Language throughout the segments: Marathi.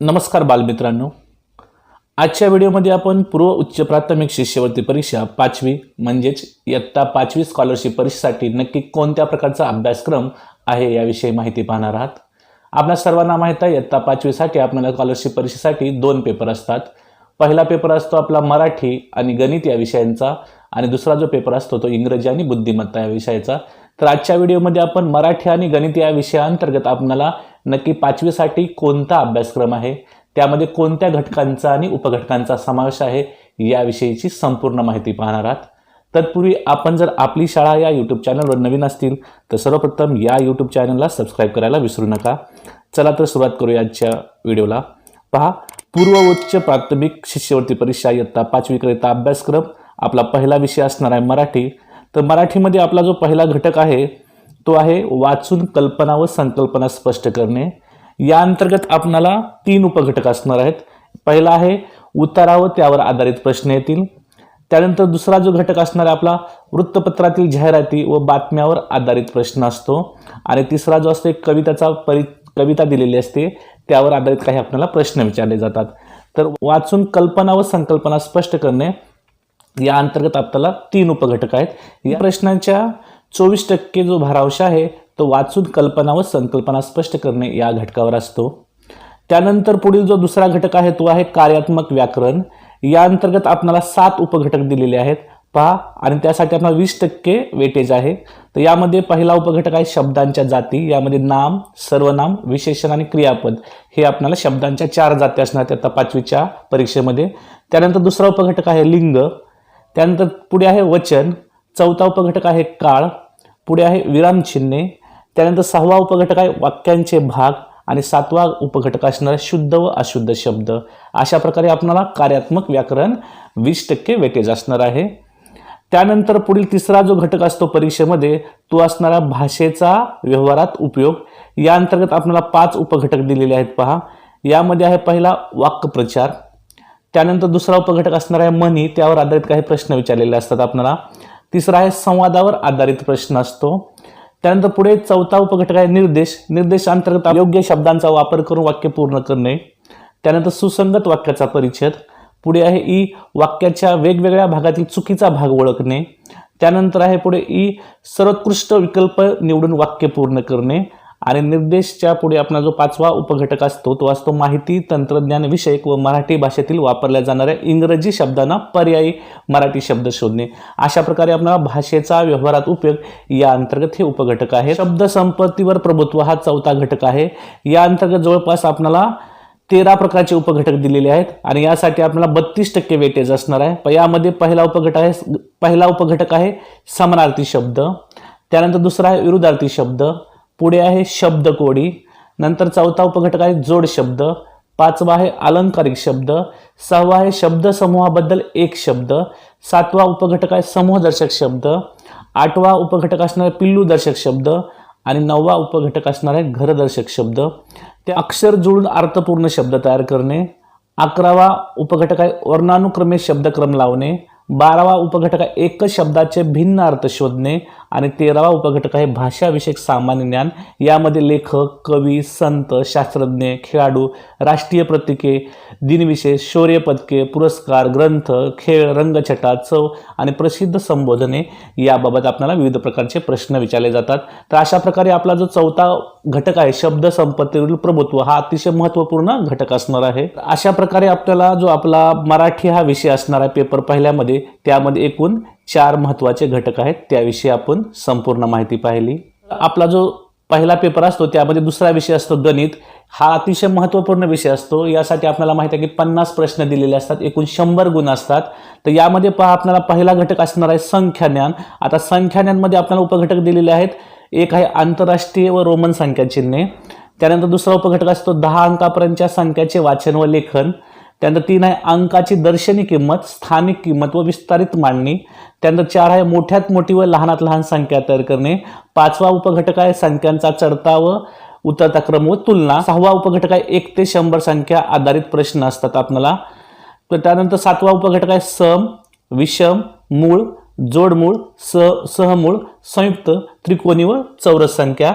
नमस्कार बालमित्रांनो. आजच्या व्हिडिओमध्ये आपण पूर्व उच्च प्राथमिक शिष्यवृत्ती परीक्षा पाचवी म्हणजेच इयत्ता पाचवी स्कॉलरशिप परीक्षेसाठी नक्की कोणत्या प्रकारचा अभ्यासक्रम आहे याविषयी माहिती पाहणार आहात. आपल्या सर्वांना माहीत आहे इयत्ता पाचवीसाठी आपल्याला स्कॉलरशिप परीक्षेसाठी दोन पेपर असतात. पहिला पेपर असतो आपला मराठी आणि गणित या विषयांचा आणि दुसरा जो पेपर असतो तो इंग्रजी आणि बुद्धिमत्ता या विषयाचा. तर आजच्या व्हिडिओमध्ये आपण मराठी आणि गणित या विषयाअंतर्गत आपल्याला नक्की पाचवीसाठी कोणता अभ्यासक्रम आहे त्यामध्ये कोणत्या घटकांचा आणि उपघटकांचा समावेश आहे याविषयीची संपूर्ण माहिती पाहणार आहात. तत्पूर्वी आपण जर आपली शाळा या यूट्यूब चॅनलवर नवीन असतील तर सर्वप्रथम या यूट्यूब चॅनलला सबस्क्राईब करायला विसरू नका. चला तर सुरुवात करूया आजच्या व्हिडिओला. पहा पूर्व उच्च प्राथमिक शिष्यवृत्ती परीक्षा इयत्ता पाचवीकरिता अभ्यासक्रम. आपला पहिला विषय असणार आहे मराठी. तर मराठीमध्ये आपला जो पहिला घटक आहे तो आहे वाचून कल्पना व संकल्पना स्पष्ट करणे. या अंतर्गत आपणाला तीन उपघटक असणार आहेत. पहिला आहे उतारा व त्यावर आधारित प्रश्न येतील. त्यानंतर दुसरा जो घटक असणार आहे आपला वृत्तपत्रातील जाहिराती व बातम्यावर आधारित प्रश्न असतो. आणि तिसरा जो असतो एक कविताचा परि कविता दिलेली असते त्यावर आधारित काही आपल्याला प्रश्न विचारले जातात. तर वाचून कल्पना व संकल्पना स्पष्ट करणे. या अंतर्गत आपल्याला तीन उपघटक आहेत. या प्रश्नांच्या चोवीस टक्के जो भारांश आहे तो वाचून कल्पना व संकल्पना स्पष्ट करणे या घटकावर असतो. त्यानंतर पुढील जो दुसरा घटक आहे तो आहे कार्यात्मक व्याकरण. या अंतर्गत आपल्याला सात उपघटक दिलेले आहेत. पहा आणि त्यासाठी आपल्याला वीस टक्के वेटेज आहे. तर यामध्ये पहिला उपघटक आहे शब्दांच्या जाती. यामध्ये नाम सर्वनाम विशेषण आणि क्रियापद हे आपल्याला शब्दांच्या चार जाती असणार त्या पाचवीच्या परीक्षेमध्ये. त्यानंतर दुसरा उपघटक आहे लिंग. त्यानंतर पुढे आहे वचन. चौथा उपघटक आहे काळ. पुढे आहे विरामचिन्हे त्यानंतर सहावा उपघटक आहे वाक्यांचे भाग. आणि सातवा उपघटक असणार शुद्ध व अशुद्ध शब्द. अशा प्रकारे आपणाला कार्यात्मक व्याकरण वीस टक्के वेटेज असणार आहे. त्यानंतर पुढील तिसरा जो घटक असतो परीक्षेमध्ये तो असणारा भाषेचा व्यवहारात उपयोग. या अंतर्गत आपल्याला पाच उपघटक दिलेले आहेत पहा. यामध्ये आहे पहिला वाक्प्रचार. त्यानंतर दुसरा उपघटक असणार आहे मनी. त्यावर आधारित काही प्रश्न विचारलेले असतात आपल्याला तिसरा आहे संवादावर आधारित प्रश्न असतो. त्यानंतर पुढे चौथा उपघटक आहे निर्देश. निर्देश अंतर्गत योग्य शब्दांचा वापर करून वाक्य पूर्ण करणे. त्यानंतर सुसंगत वाक्याचा परिच्छेद. पुढे आहे ई वाक्याच्या वेगवेगळ्या भागातील चुकीचा भाग ओळखणे. त्यानंतर आहे पुढे ई सर्वोत्कृष्ट विकल्प निवडून वाक्य पूर्ण करणे. आणि निर्देशच्या पुढे आपला जो पाचवा उपघटक असतो तो असतो माहिती तंत्रज्ञान विषयक व मराठी भाषेतील वापरल्या जाणाऱ्या इंग्रजी शब्दांना पर्यायी मराठी शब्द शोधणे. अशा प्रकारे आपला भाषेचा व्यवहारात उपयोग या अंतर्गत हे उपघटक आहे शब्दसंपत्तीवर प्रभुत्व हा चौथा घटक आहे. या अंतर्गत जवळपास आपणाला तेरा प्रकारचे उपघटक दिलेले आहेत आणि यासाठी आपल्याला बत्तीस टक्के वेटेज असणार आहे. प यामध्ये पहिला उपघटक आहे पहिला उपघटक आहे समानार्थी शब्द. त्यानंतर दुसरा आहे विरुद्धार्थी शब्द. पुढे आहे शब्दकोडी नंतर चौथा उपघटक आहे जोड शब्द पाचवा आहे अलंकारिक शब्द सहावा आहे शब्दसमूहाबद्दल एक शब्द सातवा उपघटक आहे समूहदर्शक शब्द आठवा उपघटक असणार आहे पिल्लूदर्शक शब्द आणि नववा उपघटक असणार आहे घरदर्शक शब्द. ते अक्षर जुळून अर्थपूर्ण शब्द तयार करणे अकरावा उपघटक आहे वर्णानुक्रमे शब्दक्रम लावणे बारावा उपघटक आहे एकच शब्दाचे भिन्न अर्थ शोधणे आणि तेरावा उपघटक आहे भाषाविषयक सामान्य ज्ञान. यामध्ये लेखक कवी संत शास्त्रज्ञ खेळाडू राष्ट्रीय प्रतीके दिनविशेष शौर्य पदके पुरस्कार ग्रंथ खेळ रंगछटा चव आणि प्रसिद्ध संबोधने याबाबत आपल्याला विविध प्रकारचे प्रश्न विचारले जातात. तर अशा प्रकारे आपला जो चौथा घटक आहे शब्द संपत्तीवरील प्रभुत्व हा अतिशय महत्त्वपूर्ण घटक असणार आहे. अशा प्रकारे आपल्याला जो आपला मराठी हा विषय असणार आहे पेपर पहिल्यामध्ये त्यामध्ये एकूण चार महत्त्वाचे घटक आहेत त्याविषयी आपण संपूर्ण माहिती पाहिली. आपला जो पहिला पेपर असतो त्यामध्ये दुसरा विषय असतो गणित. हा अतिशय महत्त्वपूर्ण विषय असतो. यासाठी आपल्याला माहिती आहे की पन्नास प्रश्न दिलेले असतात एकूण शंभर गुण असतात. तर यामध्ये पहा आपल्याला पहिला घटक असणार आहे संख्याज्ञान. आता संख्याज्ञानमध्ये आपल्याला उपघटक दिलेले आहेत. एक आहे आंतरराष्ट्रीय व रोमन संख्याचिन्हे. त्यानंतर दुसरा उपघटक असतो दहा अंकापर्यंतच्या संख्याचे वाचन व लेखन. त्यानंतर तीन आहे अंकाची दर्शनी किंमत स्थानिक किंमत व विस्तारित मांडणी. त्यानंतर चार आहे मोठ्यात मोठी व लहानात लहान संख्या तयार करणे. पाचवा उपघटक आहे संख्यांचा चढता व उतरता क्रम व तुलना. सहावा उपघटक आहे एक ते शंभर संख्या आधारित प्रश्न असतात आपल्याला. तर त्यानंतर सातवा उपघटक आहे सम विषम मूळ जोडमूळ स सहमूळ संयुक्त त्रिकोणी व चौरस संख्या.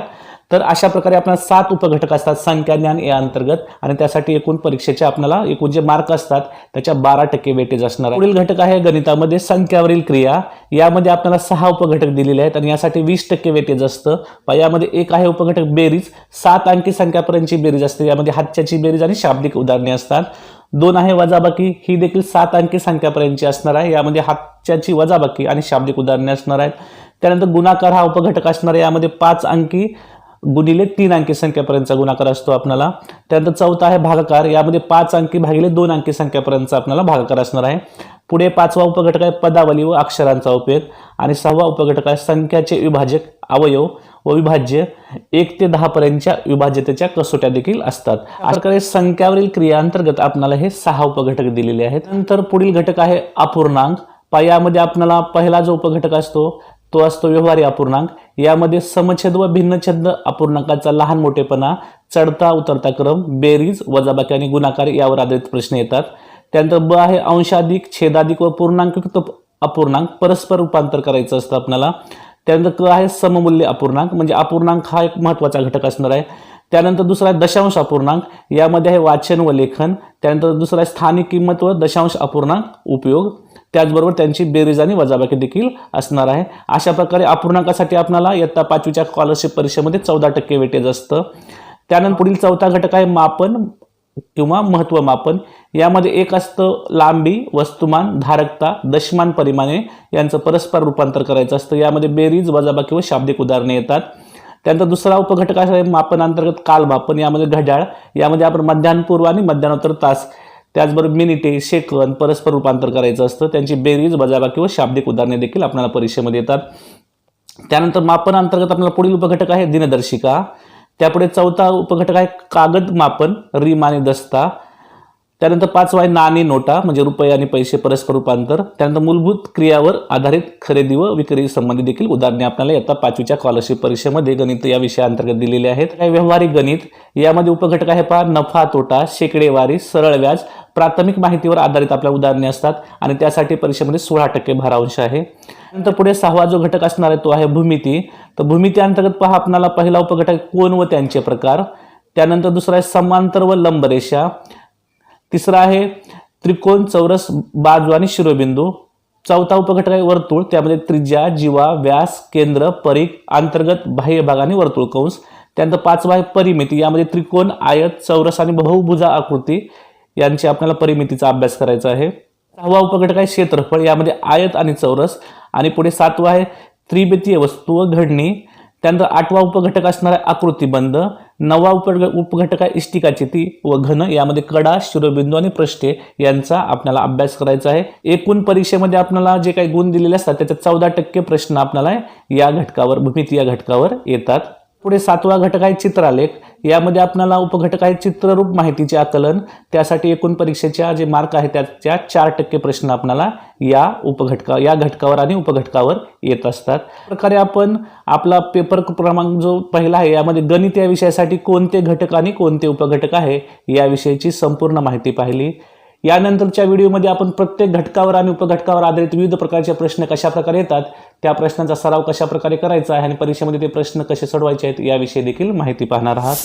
तर अशा प्रकारे आपल्याला सात उपघटक असतात संख्या ज्ञान या अंतर्गत. आणि त्यासाठी एकूण परीक्षेचे आपल्याला एकूण जे मार्क असतात त्याच्या बारा टक्के वेटेज असणार आहे. पुढील घटक आहे गणितामध्ये संख्यावरील क्रिया. यामध्ये आपल्याला सहा उपघटक दिलेले आहेत आणि यासाठी वीस टक्के वेटेज असतं. यामध्ये एक आहे उपघटक बेरीज. सात अंकी संख्यापर्यंतची बेरीज असते. यामध्ये हातच्याची बेरीज आणि शाब्दिक उदाहरणे असतात. दोन आहे वजाबाकी. ही देखील सात अंकी संख्यापर्यंतची असणार आहे. यामध्ये हातच्याची वजाबाकी आणि शाब्दिक उदाहरणे असणार आहेत. त्यानंतर गुणाकार हा उपघटक असणार आहे. यामध्ये पाच अंकी. गुणिले तीन अंकी संख्यापर्यंतचा गुणाकार असतो आपल्याला त्यानंतर चौथा आहे भागाकार. यामध्ये पाच अंकी भागिले दोन अंकी संख्यापर्यंतचा आपल्याला भागाकार असणार आहे. पुढे पाचवा उपघटक आहे पदावली व अक्षरांचा उपयोग. आणि सहावा उपघटक आहे संख्याचे विभाजक अवयव व विभाज्य. एक ते दहा पर्यंतच्या विभाज्यतेच्या कसोट्या देखील असतात. अशा प्रकारे संख्यावरील क्रिया अंतर्गत आपल्याला हे सहा उपघटक दिलेले आहेत. नंतर पुढील घटक आहे अपूर्णांक. यामध्ये आपल्याला पहिला जो उपघटक असतो तो असतो व्यवहारी अपूर्णांक. यामध्ये समछेद व भिन्नछेद अपूर्णांकाचा लहान मोठेपणा चढता उतरता क्रम बेरीज वजाबाकी आणि गुणाकार यावर आधारित प्रश्न येतात. त्यानंतर ब आहे अंशाधिक छेदाधिक व पूर्णांकयुक्त अपूर्णांक. परस्पर रूपांतर करायचं असतं आपल्याला त्यानंतर क आहे सममूल्य अपूर्णांक म्हणजे अपूर्णांक हा एक महत्त्वाचा घटक असणार आहे. त्यानंतर दुसरा आहे दशांश अपूर्णांक. यामध्ये आहे वाचन व लेखन. त्यानंतर दुसरा आहे स्थानिक किंमत व दशांश अपूर्णांक. उपयोग. त्याचबरोबर त्यांची बेरीज आणि वजाबाकी देखील असणार आहे. अशा प्रकारे अपूर्णांकासाठी आपणाला इयत्ता पाचवीच्या स्कॉलरशिप परीक्षेमध्ये चौदा टक्के वेटेज असतं. त्यानंतर पुढील चौथा घटक आहे मापन किंवा महत्त्वमापन मापन. यामध्ये एक असतं लांबी वस्तुमान धारकता दशमान परिमाणे यांचं परस्पर रूपांतर करायचं असतं. यामध्ये बेरीज वजाबाकी व शाब्दिक उदाहरणे येतात. त्यानंतर दुसरा उपघटक आहे मापनांतर्गत कालमापन. यामध्ये घड्याळ. यामध्ये आपण मध्यान्हपूर्व आणि मध्यानोत्तर तास त्याचबरोबर मिनिटे सेकंद परस्पर रूपांतर करायचं असतं. त्यांची बेरीज वजाबाकी व शाब्दिक उदाहरणे देखील आपल्याला परीक्षेमध्ये येतात. त्यानंतर मापन अंतर्गत आपल्याला पुढील उपघटक आहे दिनदर्शिका. त्यापुढे चौथा उपघटक आहे कागद मापन रिम आणि दस्ता. त्यानंतर पाचवा आहे नाणी नोटा म्हणजे रुपये आणि पैसे परस्पर रूपांतर त्यानंतर मूलभूत क्रियावर आधारित खरेदी व विक्री संबंधी देखील उदाहरणे आपल्याला येतात. पाचवीच्या स्कॉलरशिप परीक्षेमध्ये गणित या विषयाअंतर्गत दिलेले आहेत. काही व्यवहारिक गणित यामध्ये उपघटक आहे पहा नफा तोटा शेकडेवारी सरळ व्याज प्राथमिक माहितीवर आधारित आपल्या उदाहरणे असतात आणि त्यासाठी परीक्षेमध्ये सोळा टक्के भारांश आहे. नंतर पुढे सहावा जो घटक असणार आहे तो आहे भूमिती. तर भूमिती अंतर्गत पहा आपणाला पहिला उपघटक कोण व त्यांचे प्रकार. त्यानंतर दुसरा आहे समांतर व लंबरेषा. तिसरा आहे त्रिकोण चौरस बाजू आणि शिरोबिंदू. चौथा उपघटक आहे वर्तुळ त्यामध्ये त्रिज्या जीवा व्यास केंद्र परीख अंतर्गत बाह्य भाग आणि वर्तुळ कंस. त्यानंतर पाचवा आहे परिमिती यामध्ये त्रिकोण आयत चौरस आणि बहुभुजा आकृती. यांची आपल्याला परिमितीचा अभ्यास करायचा आहे. सहावा उपघटक आहे क्षेत्रफळ यामध्ये आयत आणि चौरस. आणि पुढे सातवा आहे त्रिमितीय वस्तू व घडणी. त्यानंतर आठवा उपघटक असणार आहे आकृतीबंध नवा उप उपघटक आहे इष्टिकाचिती व घन यामध्ये कडा शिरोबिंदू आणि पृष्ठे यांचा आपल्याला अभ्यास करायचा आहे. एकूण परीक्षेमध्ये आपल्याला जे काही गुण दिलेले असतात त्याच्यात चौदा टक्के प्रश्न आपल्याला या घटकावर भूमिती या घटकावर येतात. पुढे सातवा घटक आहे चित्रालेख. यामध्ये आपल्याला उपघटक आहे चित्ररूप माहितीचे आकलन. त्यासाठी एकूण परीक्षेच्या जे मार्क आहेत त्याच्या चार टक्के प्रश्न आपल्याला या उपघटका या घटकावर आणि उपघटकावर येत असतात. प्रकारे आपण आपला पेपर क्रमांक जो पहिला आहे यामध्ये गणित या विषयासाठी कोणते घटक आणि कोणते उपघटक आहे याविषयीची संपूर्ण माहिती पाहिली. यानंतरच्या व्हिडिओमध्ये आपण प्रत्येक घटकावर आणि उपघटकावर आधारित विविध प्रकारचे प्रश्न कशा प्रकारे येतात त्या प्रश्नांचा सराव कशा प्रकारे करायचा आहे आणि परीक्षेमध्ये ते प्रश्न कसे सोडवायचे आहेत याविषयी देखील माहिती पाहणार आहात.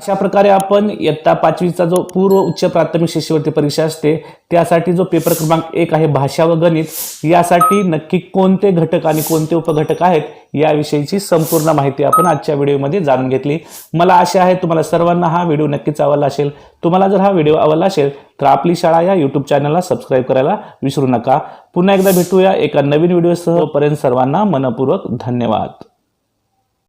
अशा प्रकारे आपण इयत्ता पाचवीचा जो पूर्व उच्च प्राथमिक शिष्यवृत्ती परीक्षा असते त्यासाठी जो पेपर क्रमांक एक आहे भाषा व गणित यासाठी नक्की कोणते घटक आणि कोणते उपघटक आहेत याविषयीची संपूर्ण माहिती आपण आजच्या व्हिडिओमध्ये जाणून घेतली. मला आशा आहे तुम्हाला सर्वांना हा व्हिडिओ नक्कीच आवडला असेल. तुम्हाला जर हा व्हिडिओ आवडला असेल तर आपली शाळा या यूट्यूब चॅनलला सबस्क्राईब करायला विसरू नका. पुन्हा एकदा भेटूया एका नवीन व्हिडिओसह. पर्यंत सर्वांना मनपूर्वक धन्यवाद.